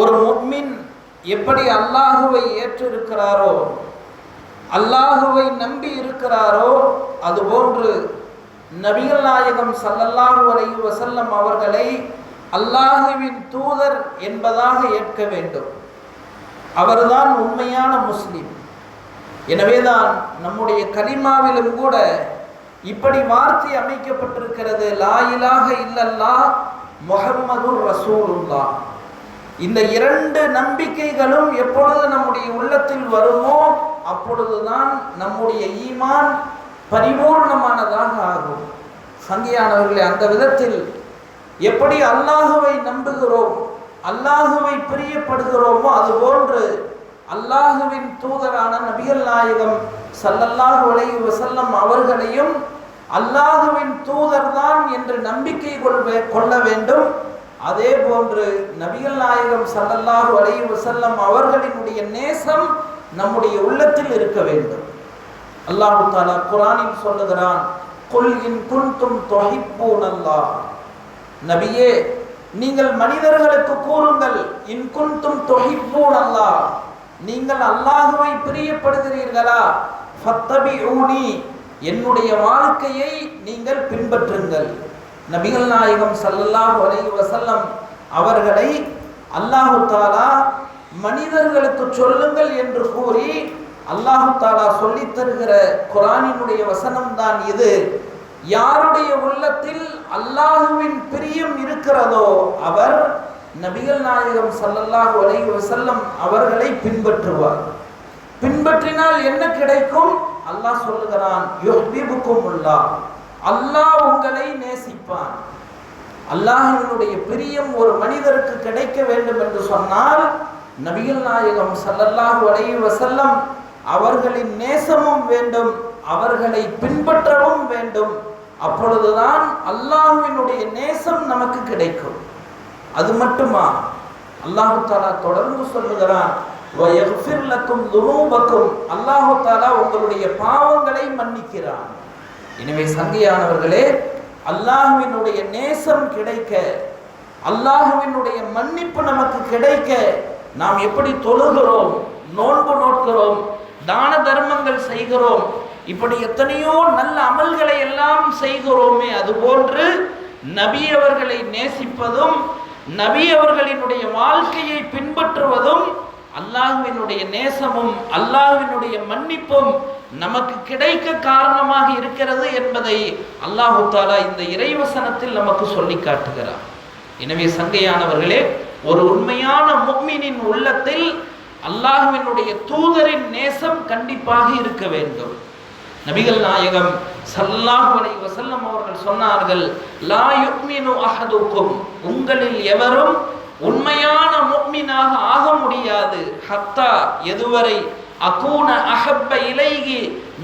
ஒரு முக்மின் எப்படி அல்லாஹுவை ஏற்றிருக்கிறாரோ அல்லாஹுவை நம்பி இருக்கிறாரோ அதுபோன்று நபிகள் நாயகம் சல்லல்லாஹு அலைஹி வசல்லம் அவர்களை அல்லாஹுவின் தூதர் என்பதாக ஏற்க வேண்டும். அவர்தான் உண்மையான முஸ்லீம். எனவேதான் நம்முடைய கலிமாவிலும் கூட இப்படி வார்த்தை அமைக்கப்பட்டிருக்கிறது லா இலாக இல்லல்லா முஹம்மது ரசூலுல்லா இந்த இரண்டு நம்பிக்கைகளும் எப்பொழுது நம்முடைய உள்ளத்தில் வருமோ அப்பொழுதுதான் நம்முடைய ஈமான் பரிபூர்ணமானதாக ஆகும். சங்கியானவர்களே அந்த விதத்தில் எப்படி அல்லாஹுவை நம்புகிறோம் அல்லாஹுவை பிரியப்படுகிறோமோ அதுபோன்று அல்லாஹுவின் தூதரான நபிகள் நாயகம் சல்லல்லாஹு அலைஹி வசல்லம் அவர்களையும் அல்லாஹுவின் தூதர்தான் என்று நம்பிக்கை கொள்வே கொள்ள வேண்டும். அதே போன்று நபிகள் நாயகம் சல்லல்லாஹு அலைஹி வசல்லம் அவர்களினுடைய நேசம் நம்முடைய உள்ளத்தில் இருக்க வேண்டும். அல்லாஹு தாலா குரானில் சொல்லுகிறான் குல் இன் குன்தும் தொகைப்பூன் அல்லாஹ் நபியே நீங்கள் மனிதர்களுக்கு கூறுங்கள் இன் குன்தும் தொஹிப்பூன் அல்லாஹ் நீங்கள் அல்லாஹுவை பிரியப்படுகிறீர்களா? ஃபத்தபி ஊனி என்னுடைய வாழ்க்கையை நீங்கள் பின்பற்றுங்கள். நபிகள் நாயகம் ஸல்லல்லாஹு அலைஹி வசல்லம் அவர்களை அல்லாஹு தாலா மனிதர்களுக்கு சொல்லுங்கள் என்று கூறி அல்லாஹு தாலா சொல்லித் தருகிற குரானினுடைய வசனம்தான் இது. யாருடைய உள்ளத்தில் அல்லாஹுவின் பிரியம் இருக்கிறதோ அவர் நபிகள் நாயகம் ஸல்லல்லாஹு அலை வசல்லம் அவர்களை பின்பற்றுவார். பின்பற்றினால் என்ன கிடைக்கும்? அல்லாஹ் சொல்லுகிறான் யுஹ்பிபுக்குமுல்லா அல்லாஹ் உங்களை நேசிப்பான். அல்லாஹினுடைய பிரியம் ஒரு மனிதருக்கு கிடைக்க வேண்டும் என்று சொன்னால் நபிகள் நாயகம் சல்லல்லாஹு அலைஹி வசல்லம் அவர்களின் நேசமும் வேண்டும் அவர்களை பின்பற்றவும் வேண்டும். அப்பொழுதுதான் அல்லாஹுவினுடைய நேசம் நமக்கு கிடைக்கும். அது மட்டுமா? அல்லாஹு தாலா தொடர்ந்து சொல்லுகிறான் அல்லாஹு தாலா உங்களுடைய பாவங்களை மன்னிக்கிறான். எனவே சங்கையானவர்களே அல்லாஹுவினுடைய நேசம் கிடைக்க அல்லாஹுவினுடைய மன்னிப்பு நமக்கு கிடைக்க நாம் எப்படி தொழுகிறோம் நோன்பு நோட்கிறோம் தான தர்மங்கள் செய்கிறோம் இப்படி எத்தனையோ நல்ல அமல்களை எல்லாம் செய்கிறோமே அதுபோன்று நபி அவர்களை நேசிப்பதும் நபி அவர்களினுடைய வாழ்க்கையை பின்பற்றுவதும் அல்லாஹுவினுடைய நேசமும் அல்லாஹுவினுடைய மன்னிப்பும் நமக்கு கிடைக்க காரணமாக இருக்கிறது என்பதை அல்லாஹு தாலா இந்த இறைவசனத்தில் நமக்கு சொல்லி காட்டுகிறார். எனவே சங்கையானவர்களே ஒரு உண்மையான முக்மினின் உள்ளத்தில் அல்லாஹுவினுடைய தூதரின் நேசம் கண்டிப்பாக இருக்க வேண்டும். நபிகள் நாயகம் ஸல்லல்லாஹு வசல்லம் அவர்கள் சொன்னார்கள் லா யுக்மினு அஹதுக்கும். உங்களில் எவரும் உண்மையான முக்மினாக ஆக முடியாது. ஹத்தா எதுவரை? அகூன அஹப்ப இலைகி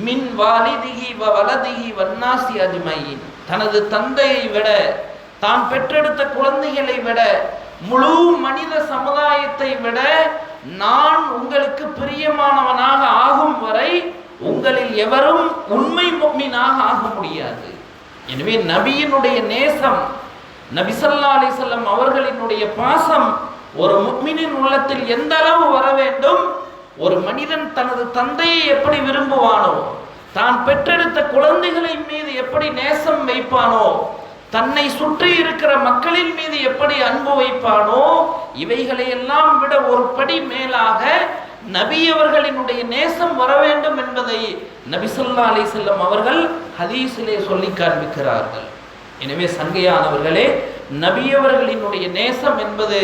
மின் வாலிதிகி வ வலதிகி வன்னாசி அஜ்மையின். தனது தந்தையை விட தான் பெற்றெடுத்த குழந்தைகளை விட முழு மனித சமுதாயத்தை விட நான் உங்களுக்கு பிரியமானவனாக ஆகும் வரை உங்களில் எவரும் உண்மை மொம்மினாக ஆக முடியாது. எனவே நபியினுடைய நேசம் நபிசல்லா அலிசல்லம் அவர்களினுடைய பாசம் ஒரு முக்மினின் உள்ளத்தில் எந்த அளவு வர வேண்டும்? ஒரு மனிதன் தனது தந்தையை எப்படி விரும்புவானோ தான் பெற்றெடுத்த குழந்தைகளின் மீது எப்படி நேசம் வைப்பானோ தன்னை சுற்றி இருக்கிற மக்களின் மீது எப்படி அன்பு வைப்பானோ இவைகளை எல்லாம் விட ஒரு படி மேலாக நபி அவர்களினுடைய நேசம் வர வேண்டும் என்பதை நபிசல்லா அலிசல்லம் அவர்கள் ஹதீஸிலே சொல்லி காண்பிக்கிறார்கள். எனவே சங்கையானவர்களே நபியவர்களினுடைய நேசம் என்பது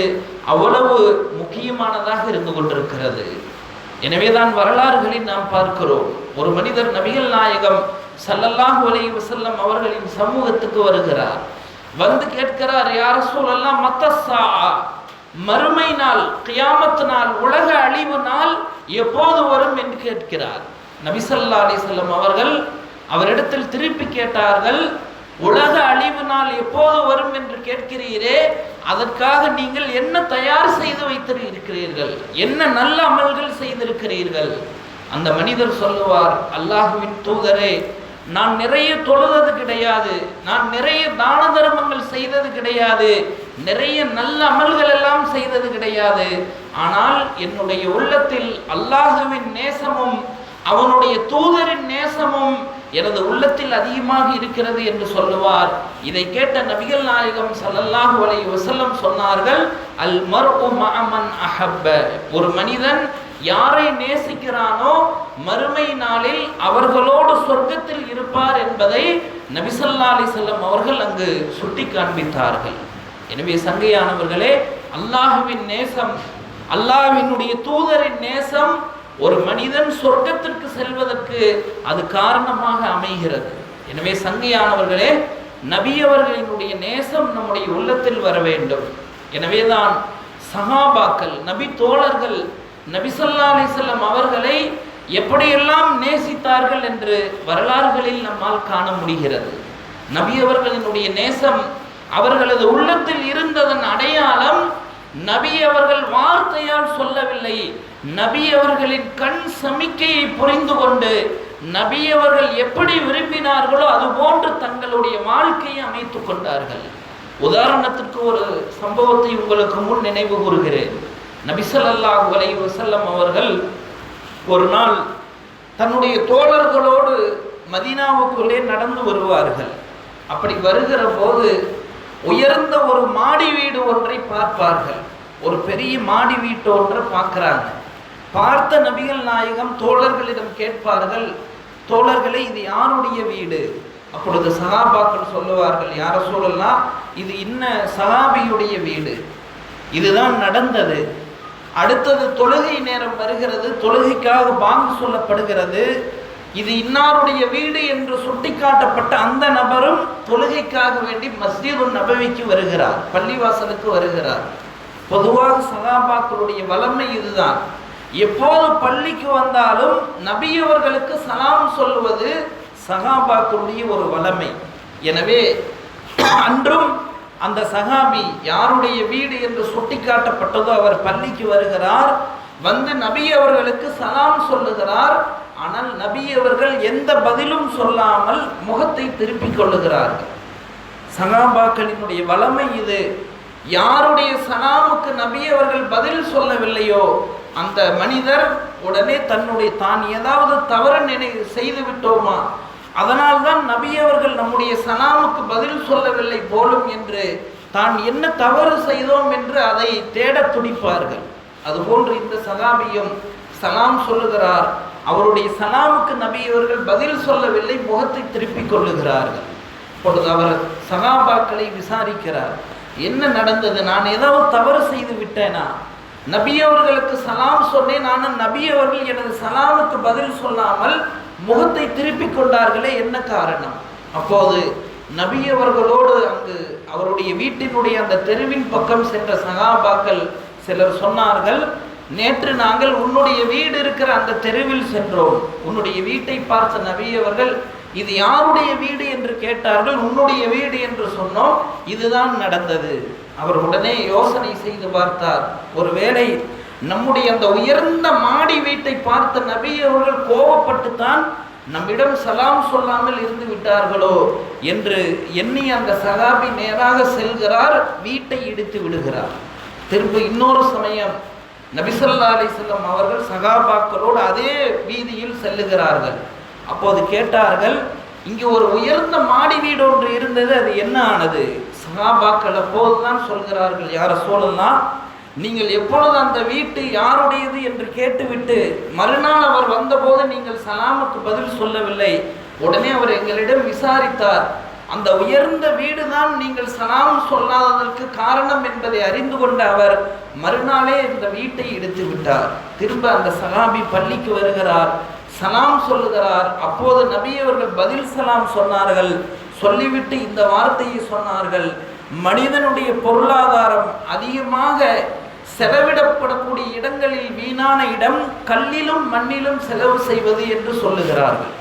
அவ்வளவு முக்கியமானதாக இருந்து கொண்டிருக்கிறது. எனவேதான் வரலாறுகளில் நாம் பார்க்கிறோம். ஒரு மனிதர் நபிகள் நாயகம் சல்லல்லாஹ் அலைஹி வசல்லம் அவர்களின் சமூகத்துக்கு வருகிறார். வந்து கேட்கிறார் யார சூழல்லாம் மத்தசா மறுமை நாள் கியாமத்து நாள் உலக அழிவு நாள் எப்போது வரும்? என்று கேட்கிறார். நபிசல்லா அலிசல்லம் அவர்கள் அவரிடத்தில் திருப்பி கேட்டார்கள் உலக அழிவு நாள் எப்போது வரும் என்று கேட்கிறீரே அதற்காக நீங்கள் என்ன தயார் செய்து வைத்திருக்கிறீர்கள்? என்ன நல்ல அமல்கள் செய்திருக்கிறீர்கள்? அந்த மனிதர் சொல்லுவார் அல்லாஹுவின் தூதரே நான் நிறைய தொழுதது கிடையாது. நான் நிறைய தான தர்மங்கள் செய்தது கிடையாது. நிறைய நல்ல அமல்கள் எல்லாம் செய்தது கிடையாது கிடையாது. ஆனால் என்னுடைய உள்ளத்தில் அல்லாஹுவின் நேசமும் அவனுடைய தூதரின் நேசமும் எனது உள்ளத்தில் அதிகமாக இருக்கிறது என்று சொல்லுவார். இதை கேட்ட நபிகள் நாயகம் சல்லல்லாஹு அலை வசல்லம் சொன்னார்கள் அல் மர்உ மஅமன் அஹப்ப. ஒரு மனிதன் யாரை நேசிக்கிறானோ மறுமை நாளில் அவர்களோடு சொர்க்கத்தில் இருப்பார் என்பதை நபிசல்லா அலிசல்லம் அவர்கள் அங்கு சுட்டி காண்பித்தார்கள். எனவே சங்கையானவர்களே அல்லாஹுவின் நேசம் அல்லாஹினுடைய தூதரின் நேசம் ஒரு மனிதன் சொர்க்கத்திற்கு செல்வதற்கு அது காரணமாக அமைகிறது. எனவே சங்கையானவர்களே நபியவர்களினுடைய நேசம் நம்முடைய உள்ளத்தில் வர வேண்டும். எனவேதான் சகாபாக்கள் நபி தோழர்கள் நபிசல்லா அலிசல்லம் அவர்களை எப்படியெல்லாம் நேசித்தார்கள் என்று வரலாறுகளில் நம்மால் காண முடிகிறது. நபியவர்களினுடைய நேசம் அவர்களது உள்ளத்தில் இருந்ததன் அடையாளம் நபி அவர்கள் வார்த்தையால் சொல்லவில்லை. நபி அவர்களின் கண் சமிக்கையை புரிந்து கொண்டு நபி அவர்கள் எப்படி விரும்பினார்களோ அதுபோன்று தங்களுடைய வாழ்க்கையை அமைத்துக் கொண்டார்கள். உதாரணத்திற்கு ஒரு சம்பவத்தை உங்களுக்கு முன் நினைவு கூறுகிறேன். நபிசல்லாஹு அலைஹி வசல்லம் அவர்கள் ஒரு நாள் தன்னுடைய தோழர்களோடு மதீனாவுக்குள்ளே நடந்து வருவார்கள். அப்படி வருகிற போது உயர்ந்த ஒரு மாடி ஒன்றை பார்ப்பார்கள். ஒரு பெரிய மாடி வீட்டு ஒன்றை பார்க்குறாங்க. பார்த்த நபிகள் நாயகம் தோழர்களிடம் கேட்பார்கள் தோழர்களே இது யாருடைய வீடு? அப்பொழுது சகாபாக்கள் சொல்லுவார்கள் யார சொல்லலாம் இது இன்ன சகாபியுடைய வீடு. இதுதான் நடந்தது. அடுத்தது தொழுகை நேரம் வருகிறது. தொழுகைக்காக பாங்கு சொல்லப்படுகிறது. இது இன்னாருடைய வீடு என்று சுட்டிக்காட்டப்பட்ட அந்த நபரும் தொழுகைக்காக வேண்டி மஸ்ஜிது நபவிக்கு வருகிறார் பள்ளிவாசலுக்கு வருகிறார். பொதுவாக சகாபாக்களுடைய வளமை இதுதான். எப்போது பள்ளிக்கு வந்தாலும் நபியவர்களுக்கு சலாம் சொல்லுவது சகாபாக்களுடைய ஒரு வளமை எனவே அன்றும் அந்த சகாபி யாருடைய வீடு என்று சுட்டிக்காட்டப்பட்டதோ அவர் பள்ளிக்கு வருகிறார் வந்து நபி அவர்களுக்கு சலாம் சொல்லுகிறார் ஆனால் நபி அவர்கள் எந்த பதிலும் சொல்லாமல் முகத்தை திருப்பிக் கொள்ளுகிறார்கள். சகாபாக்களினுடைய வளமை இது. யாருடைய சலாமுக்கு நபி அவர்கள் பதில் சொல்லவில்லையோ அந்த மனிதர் உடனே தன்னுடைய தான் ஏதாவது தவறு நினை செய்து விட்டோமா? அதனால்தான் நபி அவர்கள் நம்முடைய சலாமுக்கு பதில் சொல்லவில்லை போலும் என்று தான் என்ன தவறு செய்தோம் என்று அதை தேட துடிப்பார்கள். அதுபோன்று இந்த சகாபியும் சலாம் சொல்லுகிறார் அவருடைய சலாமுக்கு நபி அவர்கள் பதில் சொல்லவில்லை முகத்தை திருப்பிக் கொள்ளுகிறார்கள். இப்பொழுது அவர் சகாபாக்களை விசாரிக்கிறார். என்ன நடந்தது? நான் ஏதாவது தவறு செய்து விட்டேனா? நபி அவர்களுக்கு சலாம் சொன்னேன் ஆனால் நபி அவர்கள் எனது சலாமுக்கு பதில் சொல்லாமல் முகத்தை திருப்பிக் கொண்டார்களே என்ன காரணம்? அப்போது நபி அவர்களோடு அங்கு அவருடைய வீட்டினுடைய அந்த தெருவின் பக்கம் சென்ற சகாபாக்கள் சிலர் சொன்னார்கள் நேற்று நாங்கள் உன்னுடைய வீடு இருக்கிற அந்த தெருவில் சென்றோம். உன்னுடைய வீட்டை பார்த்த நபி அவர்கள் இது யாருடைய வீடு என்று கேட்டார்கள் உன்னுடைய வீடு என்று சொன்னோம். இதுதான் நடந்தது. அவர் உடனே யோசனை செய்து பார்த்தார். ஒருவேளை நம்முடைய அந்த உயர்ந்த மாடி வீட்டை பார்த்த நபி அவர்கள் கோபப்பட்டு தான் நம்மிடம் சலாம் சொல்லாமல் இருந்து விட்டார்களோ என்று எண்ணி அந்த சகாபி நேராக செல்கிறார் வீட்டை இடித்து விடுகிறார். திரும்ப இன்னொரு சமயம் நபிசல்லா அலிசல்லம் அவர்கள் சகாபாக்களோடு அதே வீதியில் செல்லுகிறார்கள். அப்போது கேட்டார்கள் இங்கே ஒரு உயர்ந்த மாடி வீடு ஒன்று இருந்தது அது என்ன ஆனது? சகாபாக்கள் அப்போதுதான் சொல்கிறார்கள் யார சொல்லலாம் நீங்கள் எப்பொழுது அந்த வீட்டு யாருடையது? என்று கேட்டுவிட்டு மறுநாள் அவர் வந்தபோது நீங்கள் சலாமுக்கு பதில் சொல்லவில்லை. உடனே அவர் எங்களிடம் விசாரித்தார் அந்த உயர்ந்த வீடுதான் நீங்கள் சலாம் சொல்லாததற்கு காரணம் என்பதை அறிந்து கொண்ட அவர் மறுநாளே இந்த வீட்டை இடித்து விட்டார். திரும்ப அந்த சகாபி பள்ளிக்கு வருகிறார். சலாம் சொல்லுகிறார் அப்போது நபி அவர்கள் பதில் சலாம் சொன்னார்கள். சொல்லிவிட்டு இந்த வார்த்தையை சொன்னார்கள். மனிதனுடைய பொருளாதாரம் அதிகமாக செலவிடப்படக்கூடிய இடங்களில் வீணான இடம் கல்லிலும் மண்ணிலும் செலவு செய்வது என்று சொல்லுகிறார்கள்.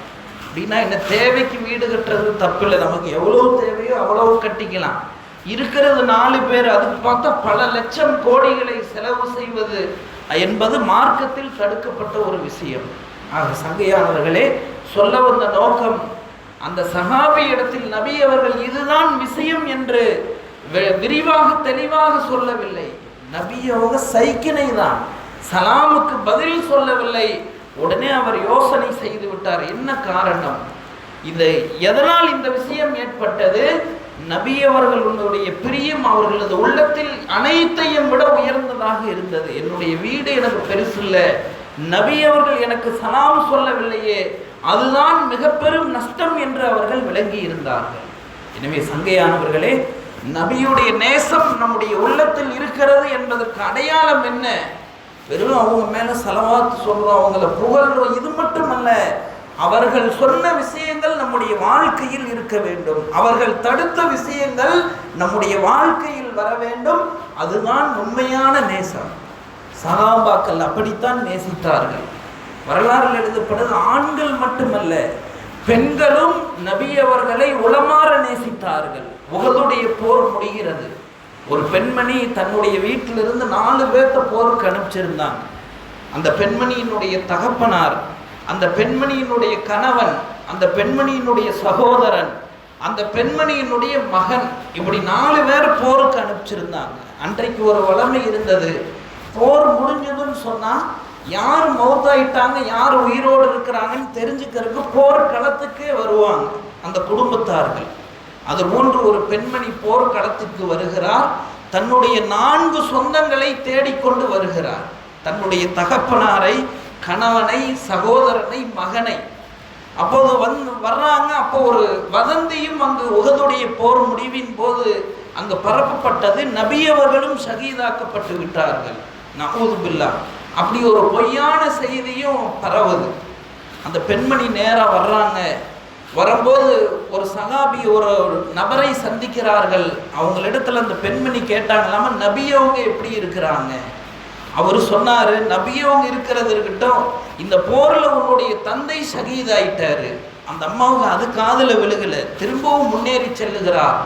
அப்படின்னா என்ன தேவைக்கு வீடு கட்டுறது தப்பில்லை. நமக்கு எவ்வளோ தேவையோ அவ்வளோ கட்டிக்கலாம். இருக்கிறது நாலு பேர் அதுக்கு பார்த்தா பல லட்சம் கோடிகளை செலவு செய்வது என்பது மார்க்கத்தில் தடுக்கப்பட்ட ஒரு விஷயம். ஆக சங்கையாளர்களே சொல்ல வந்த நோக்கம் அந்த சகாபி இடத்தில் நபி அவர்கள் இதுதான் விஷயம் என்று வி- விரிவாக தெளிவாக சொல்லவில்லை. நபி அவங்க சைக்கினை தான் சலாமுக்கு பதில் சொல்லவில்லை. உடனே அவர் யோசனை செய்து விட்டார். என்ன காரணம்? இது எதனால் இந்த விஷயம் ஏற்பட்டது? நபி உங்களுடைய பிரியம் அவர்களது உள்ளத்தில் அனைத்தையும் விட உயர்ந்ததாக இருந்தது. என்னுடைய வீடு எனக்கு பெருசு இல்லை. நபி அவர்கள் எனக்கு சலாம் சொல்லவில்லையே. அதுதான் மிக பெரும் நஷ்டம் என்று அவர்கள் விளங்கி இருந்தார்கள். எனவே சங்கையானவர்களே நபியுடைய நேசம் நம்முடைய உள்ளத்தில் இருக்கிறது என்பதற்கு அடையாளம் என்ன? வெறும் அவங்க மேலே செலவாத்து சொல்கிறோம் அவங்கள புகழ்றோம் இது மட்டுமல்ல அவர்கள் சொன்ன விஷயங்கள் நம்முடைய வாழ்க்கையில் இருக்க வேண்டும். அவர்கள் தடுத்த விஷயங்கள் நம்முடைய வாழ்க்கையில் வர வேண்டும். அதுதான் உண்மையான நேசம். சகாபாக்கள் அப்படித்தான் நேசித்தார்கள். வரலாறில் எழுதப்படுது ஆண்கள் மட்டுமல்ல பெண்களும் நபி அவர்களை உளமாற நேசித்தார்கள். உகதுடைய போர் முடிகிறது. ஒரு பெண்மணி தன்னுடைய வீட்டிலிருந்து நாலு பேர்த்த போருக்கு அனுப்பிச்சிருந்தாங்க அந்த பெண்மணியினுடைய தகப்பனார் அந்த பெண்மணியினுடைய கணவன் அந்த பெண்மணியினுடைய சகோதரன் அந்த பெண்மணியினுடைய மகன் இப்படி நாலு பேர் போருக்கு அனுப்பிச்சிருந்தாங்க. அன்றைக்கு ஒரு வளமை இருந்தது. போர் முடிஞ்சதுன்னு சொன்னால் யார் மௌத்தாயிட்டாங்க யார் உயிரோடு இருக்கிறாங்கன்னு தெரிஞ்சுக்கிறதுக்கு போர் களத்துக்கே வருவாங்க அந்த குடும்பத்தார்கள். அது போன்று ஒரு பெண்மணி போர் வருகிறார். தன்னுடைய நான்கு சொந்தங்களை தேடிக்கொண்டு வருகிறார். தன்னுடைய தகப்பனாரை கணவனை சகோதரனை மகனை. அப்போது வந்து வர்றாங்க. அப்போ ஒரு வதந்தியும் அங்கு உகதுடைய போர் முடிவின் போது அங்கு பரப்பப்பட்டது. நபியவர்களும் சகிதாக்கப்பட்டு விட்டார்கள். நகூது பில்லா. அப்படி ஒரு பொய்யான செய்தியும் பரவுது. அந்த பெண்மணி நேராக வர்றாங்க. வரும்போது ஒரு சகாபி ஒரு நபரை சந்திக்கிறார்கள். அவங்களிடத்துல அந்த பெண்மணி கேட்டாங்களாம நபியவங்க எப்படி இருக்கிறாங்க? அவர் சொன்னார் நபியவங்க இருக்கிறது இருக்கட்டும் இந்த போரில் உன்னுடைய தந்தை ஷகீதாயிட்டாரு அந்த அம்மாவுக்கு அது காதில் விழுகலை. திரும்பவும் முன்னேறி செல்லுகிறார்.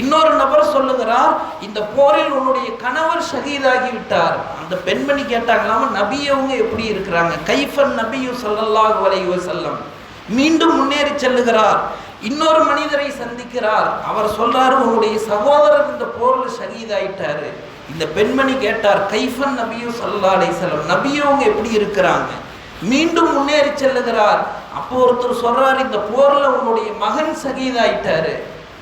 இன்னொரு நபர் சொல்லுகிறார் இந்த போரில் உன்னுடைய கணவர் ஷகீதாகி விட்டார் அந்த பெண்மணி கேட்டாங்களாம நபியவங்க எப்படி இருக்கிறாங்க? கைஃபன் நபியும் ஸல்லல்லாஹு அலைஹி செல்லம் மீண்டும் முன்னேறி செல்லுகிறார். இன்னொரு மனிதரை சந்திக்கிறார். அவர் சொல்றாரு உன்னுடைய சகோதரர் இந்த போர்ல ஷகீதாயிட்டாரு. இந்த பெண்மணி கேட்டார் கைஃபன் நபியும் ஸல்லல்லாஹு அலைஹி நபியவங்க எப்படி இருக்கிறாங்க? மீண்டும் முன்னேறி செல்லுகிறார். அப்போ ஒருத்தர் சொல்றாரு இந்த போர்ல உன்னுடைய மகன் சகீதாயிட்டாரு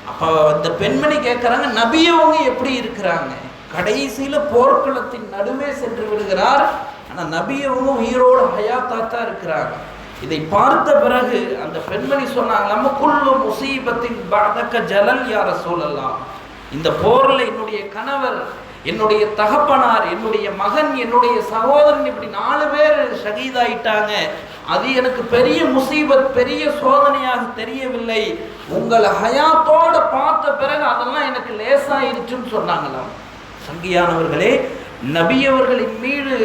அப்போ இந்த பெண்மணி கேட்குறாங்க நபியவங்க எப்படி இருக்கிறாங்க? கடைசியில் போர்க்களத்தின் நடுவே சென்று விடுகிறார். ஆனால் நபியவங்க உயிரோடு ஹயாத்தாத்தான் இருக்கிறாங்க. இதை பார்த்த பிறகு அந்த பெண்மணி சொன்னாங்க குல்லு முசீபத்தின் பாதக்க ஜலல் யார சூழலாம் இந்த போரில் என்னுடைய கணவர் என்னுடைய தகப்பனார் என்னுடைய மகன் என்னுடைய சகோதரன் இப்படி நாலு பேர் ஷகீதாயிட்டாங்க. அது எனக்கு பெரிய முசீபத் பெரிய சோதனையாக தெரியவில்லை. உங்களை ஹயாத்தோட பார்த்த பிறகு அதெல்லாம் எனக்கு லேசாயிருச்சுன்னு சொன்னாங்களாம். சங்கியானவர்களே நபியவர்களின் மீது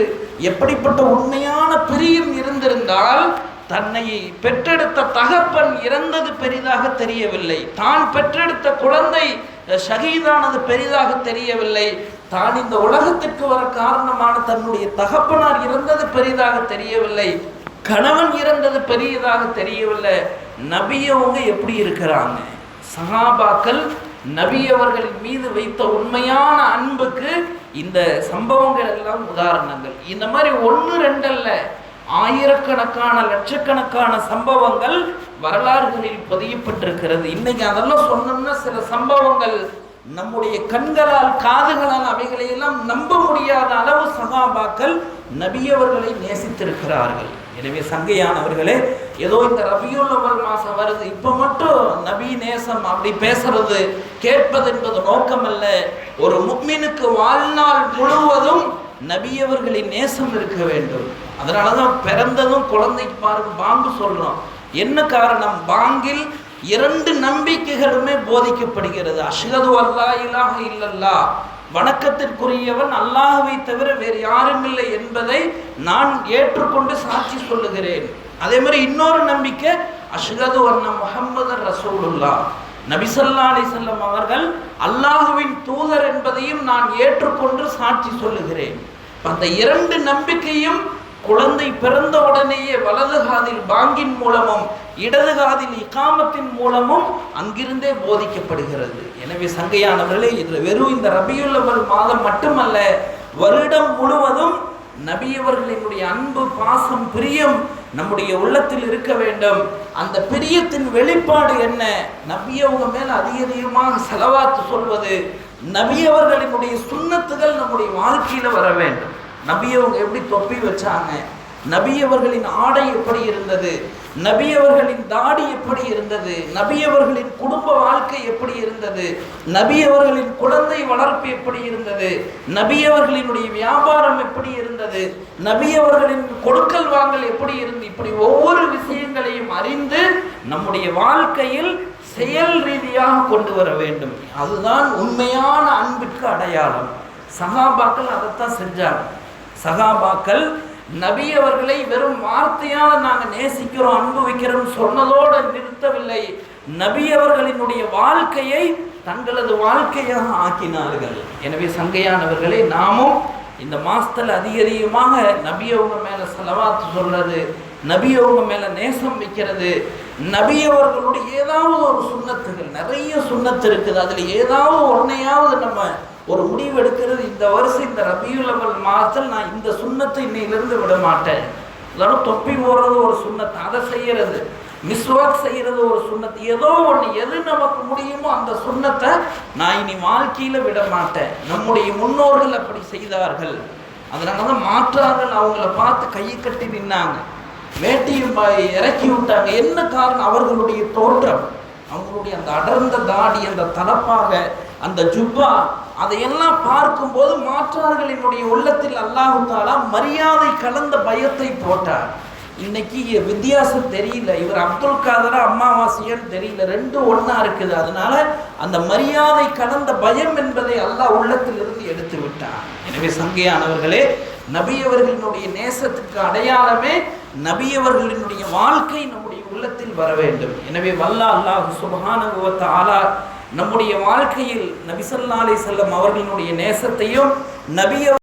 எப்படிப்பட்ட உண்மையான பிரியம் இருந்திருந்தால் தன்னை பெற்றெடுத்த தகப்பன் இறந்தது பெரிதாக தெரியவில்லை. தான் பெற்றெடுத்த குழந்தை ஷகீதானது பெரிதாக தெரியவில்லை. தான் இந்த உலகத்திற்கு வர காரணமான தன்னுடைய தகப்பனார் இறந்தது பெரிதாக தெரியவில்லை. கணவன் இறந்தது பெரியதாக தெரியவில்லை. நபியவங்க எப்படி இருக்கிறாங்க? சகாபாக்கள் நபியவர்களின் மீது வைத்த உண்மையான அன்புக்கு இந்த சம்பவங்கள் எல்லாம் உதாரணங்கள். இந்த மாதிரி ஒன்று ரெண்டல்ல ஆயிரக்கணக்கான லட்சக்கணக்கான சம்பவங்கள் வரலாறுகளில் பதியப்பட்டிருக்கிறது. இன்னைக்கு அதெல்லாம் சொன்னோம்னா சில சம்பவங்கள் நம்முடைய கண்களால் காதுகளால் அவைகளையெல்லாம் நம்ப முடியாத அளவு சகாபாக்கள் நபியவர்களை நேசித்திருக்கிறார்கள். எனவே சங்கையானவர்களே ஏதோ இந்த ரபியுல் அவல் மாசம் வருது. இப்போ மட்டும் நபி நேசம் அப்படி பேசுறது கேட்பது என்பது நோக்கமல்ல. ஒரு முக்மினுக்கு வாழ்நாள் முழுவதும் நபியவர்களின் நேசம் இருக்க வேண்டும். அதனால தான் பிறந்ததும் குழந்தைக்கு பாருங்க பாங்கு சொல்றோம் என்ன காரணம்? பாங்கில் இரண்டு நம்பிக்கைகளுமே போதிக்கப்படுகிறது. அஷ்கது அல்லா இலாஹ இல்லல்லா வணக்கத்திற்குரியவன் அல்லாஹுவை தவிர வேறு யாரும் இல்லை என்பதை நான் ஏற்றுக்கொண்டு சாட்சி சொல்லுகிறேன். அதே மாதிரி இன்னொரு நம்பிக்கை அஷ்கது அன்ன முகமது ரசூலுல்லா நபிசல்லா அலிசல்லம் அவர்கள் அல்லாஹுவின் தூதர் என்பதையும் நான் ஏற்றுக்கொண்டு சாட்சி சொல்லுகிறேன். அந்த இரண்டு நம்பிக்கையும் குழந்தை பிறந்த உடனேயே வலது காதில் பாங்கின் மூலமும் இடது காதில் இக்காமத்தின் மூலமும் அங்கிருந்தே போதிக்கப்படுகிறது. எனவே சங்கையானவர்களே இதில் வெறும் இந்த ரபியுள்ளவர் மாதம் மட்டுமல்ல வருடம் முழுவதும் நபியவர்களினுடைய அன்பு பாசம் பிரியம் நம்முடைய உள்ளத்தில் இருக்க வேண்டும். அந்த பிரியத்தின் வெளிப்பாடு என்ன? நபியவங்க மேல அதிக அதிகமாக செலவாத்து சொல்வது நபியவர்களினுடைய சுண்ணத்துகள் நம்முடைய வாழ்க்கையில வர வேண்டும். நபியவங்க எப்படி தொப்பி வச்சாங்க? நபியவர்களின் ஆடை எப்படி இருந்தது? நபியவர்களின் தாடி எப்படி இருந்தது? நபியவர்களின் குடும்ப வாழ்க்கை எப்படி இருந்தது? நபியவர்களின் குழந்தை வளர்ப்பு எப்படி இருந்தது? நபியவர்களினுடைய வியாபாரம் எப்படி இருந்தது? நபியவர்களின் கொடுக்கல் வாங்கல் எப்படி இருந்து? இப்படி ஒவ்வொரு விஷயங்களையும் அறிந்து நம்முடைய வாழ்க்கையில் செயல் ரீதியாக கொண்டு வர வேண்டும். அதுதான் உண்மையான அன்பிற்கு அடையாளம். சகாபாக்கள் அதைத்தான் செஞ்சாங்க. சகாபாக்கள் நபி அவர்களை வெறும் வார்த்தையால் நாங்கள் நேசிக்கிறோம் அன்பு வைக்கிறோம் சொன்னதோடு நிறுத்தவில்லை. நபி அவர்களினுடைய வாழ்க்கையை தங்களது வாழ்க்கையாக ஆக்கினார்கள். எனவே சங்கையானவர்களே நாமும் இந்த மாசத்துல அதிக அதிகமாக மேலே செலவாத்து சொல்றது நபியவங்க மேலே நேசம் வைக்கிறது நபியவர்களுடைய ஏதாவது ஒரு சுண்ணத்துகள் நிறைய சுண்ணத்து இருக்குது. அதில் ஏதாவது ஒன்றையாவது நம்ம ஒரு முடிவு எடுக்கிறது இந்த வருஷம் இந்த ரபியுல் அவல் மாதத்தில் நான் இந்த சுண்ணத்தை இன்னையிலிருந்து விட மாட்டேன் எல்லாரும் தொப்பி போடுறது ஒரு சுண்ணத்தை அதை செய்கிறது மிஸ்வாக் செய்கிறது ஒரு சுண்ணத்து ஏதோ ஒன்று எது நமக்கு முடியுமோ அந்த சுண்ணத்தை நான் இனி வாழ்க்கையில் விட மாட்டேன் நம்முடைய முன்னோர்கள் அப்படி செய்தார்கள். அதனால தான் மாற்றார்கள் அவங்கள பார்த்து கையை கட்டி நின்னாங்க. வேட்டியும் இறக்கி விட்டாங்க. என்ன காரணம்? அவர்களுடைய தோற்றம். அவங்களுடைய அந்த அடர்ந்த தாடி அந்த தலப்பாக அந்த ஜுப்பா அதையெல்லாம் பார்க்கும்போது மாற்றார்களினுடைய உள்ளத்தில் அல்லாஹு தாலா மரியாதை கலந்த பயத்தை போட்டார். இன்னைக்கு வித்தியாசம் தெரியல. இவர் அப்துல் காதரா அம்மாவாசியன்னு தெரியல. ரெண்டும் ஒன்றா இருக்குது. அதனால அந்த மரியாதை கலந்த பயம் என்பதை அல்லாஹ் உள்ளத்திலிருந்து எடுத்து விட்டார். எனவே சங்கையானவர்களே நபியவர்களினுடைய நேசத்துக்கு அடையாளமே நபியவர்களினுடைய வாழ்க்கை நம்முடைய உள்ளத்தில் வர வேண்டும். எனவே வல்லா அல்லாஹ் சுபஹானஹு வ நம்முடைய வாழ்க்கையில் நபிசல்லா செல்லும் வஸல்லம் அவர்களினுடைய நேசத்தையும் நபிய